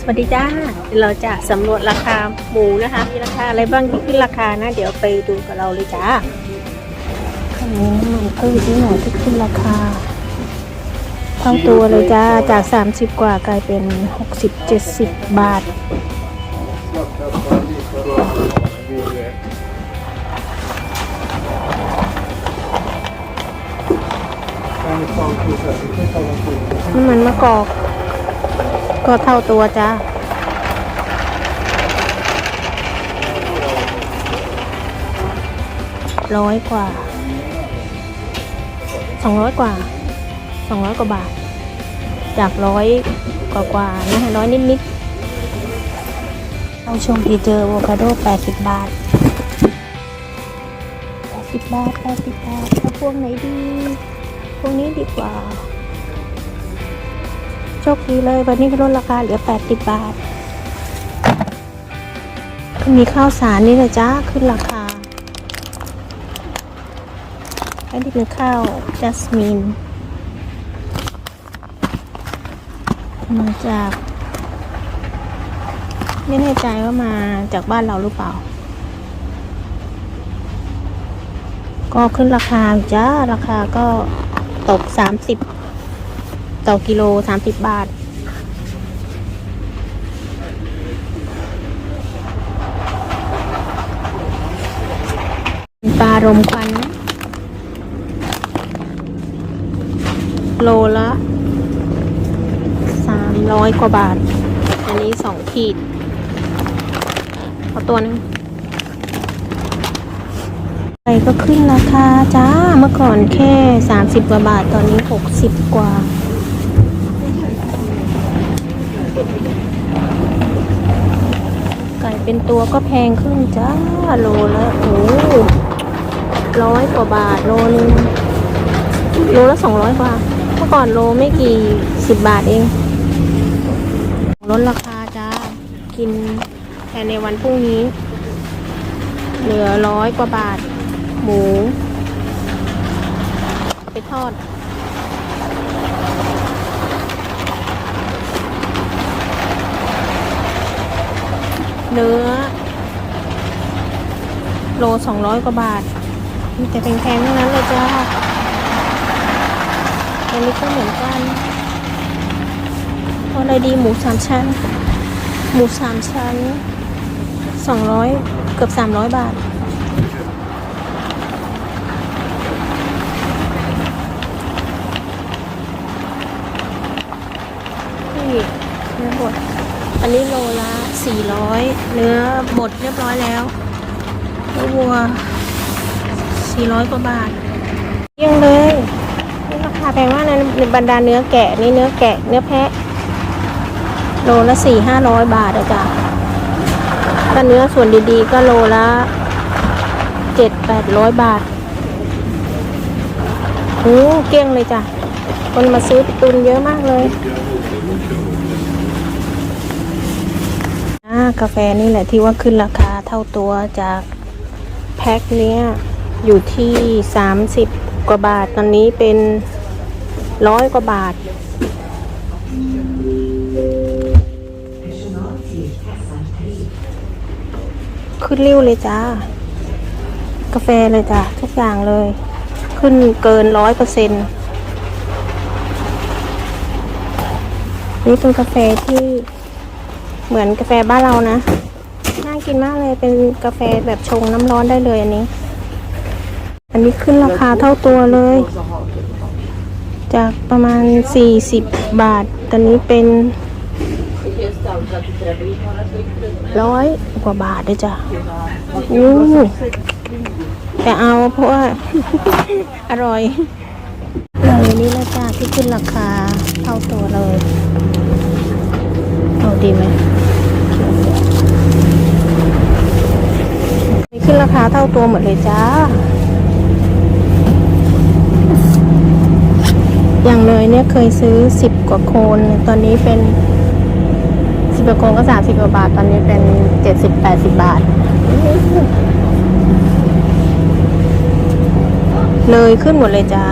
สวัสดีจ้าเดี๋ยวเราจะสำรวจราคาหมูนะคะมีราคาอะไรบ้างที่ขึ้นราคานะ เดี๋ยวไปดูกับเราเลยจ้าอันนี้มันพืชที่หน่อยที่ขึ้นราคาเท่าตัวเลยจ้าจาก 30 กว่ากลายเป็น 60-70 บาทน้ำมันมะกอก ก็เท่าตัวจ้าร้อยกว่าสองร้อยกว่าสองร้อยกว่าบาท จากร้อยกว่ากว่านะร้อยนิดๆเราชมดีเจอโวคาโดแปดสิบบาทแปดสิบบาทแปดสิบบาทเอาพวงไหนดี พวงนี้ดีกว่า โชคดีเลย วันนี้ลดราคาเหลือ 80 บาท มีข้าวสารนี่นะจ๊ะ ขึ้นราคา อันนี้เป็นข้าวจัสมิน มาจาก ไม่แน่ใจว่ามาจากบ้านเราหรือเปล่า ก็ขึ้นราคาจ้า ราคาก็ตก 30 ต่อกิโล30บบาท ปลารมควัน โลละสามร้อยกว่าบาท อันนี้สองขีด เอาตัวหนึงไก่ก็ขึ้นราคาจ้า เมื่อก่อนแค่30กว่าบาท ตอนนี้60กว่า ไก่เป็นตัวก็แพงขึ้นจ้าโลละโอ้ร้อยกว่าบาทโลนึงโลละสองร้อยกว่าเมื่อก่อนโลไม่กี่สิบบาทเองลดราคาจ้ากินแทนในวันพรุ่งนี้ เหลือร้อยกว่าบาท หมู เอาไปทอด เนื้อ โลสองร้อยกว่าบาท มีแต่แพงๆทั้งนั้นเลยจ้าอันนี้ก็เหมือนกันอะไรดีหมูสามชั้น หมูสามชั้นสองร้อยเกือบสามร้อยบาทนี่เนื้อบดอันนี้โลละ สี่ร้อยเนื้อบดเรียบร้อยแล้วเนื้อวัวสี่ร้อยกว่าบาทเยี่ยงเลยนี่ราคาแพงมากนะในบรรดาเนื้อแกะนี่เนื้อแกะเนื้อแพะโลละสี่ห้าร้อยบาทอะจ้ะถ้าเนื้อส่วนดีๆ ก็โลละเจ็ดแปดร้อยบาทโอ้เกลี้ยงเลยจ้ะ คนมาซื้อตุนเยอะมากเลย กาแฟนี่แหละที่ว่าขึ้นราคาเท่าตัวจากแพ็คเนี้ยอยู่ที่ 30 กว่าบาท ตอนนี้เป็นร้อยกว่าบาท ขึ้นริ้วเลยจ้า กาแฟเลยจ้าทุกอย่างเลย ขึ้นเกินร้อยเปอร์เซ็นต์นี่เป็นกาแฟที่ เหมือนกาแฟบ้านเรานะ น่ากินมากเลยเป็นกาแฟแบบชงน้ำร้อนได้เลยอันนี้ อันนี้ขึ้นราคาเท่าตัวเลย จากประมาณ 40 บาท ตอนนี้เป็นร้อยกว่าบาทเลยจ้ะอู้แต่เอาเพราะว่า อร่อยเลยนี่แหละจ้าที่ขึ้นราคาเท่าตัวเลย เอาดีไหม ขึ้นราคาเท่าตัวหมดเลยจ้า อย่างเลยเนี่ยเคยซื้อสิบกว่าโคน ตอนนี้เป็นสิบกว่าโคนก็สามสิบกว่าบาท ตอนนี้เป็นเจ็ดสิบแปดสิบบาท เลยขึ้นหมดเลยจ้า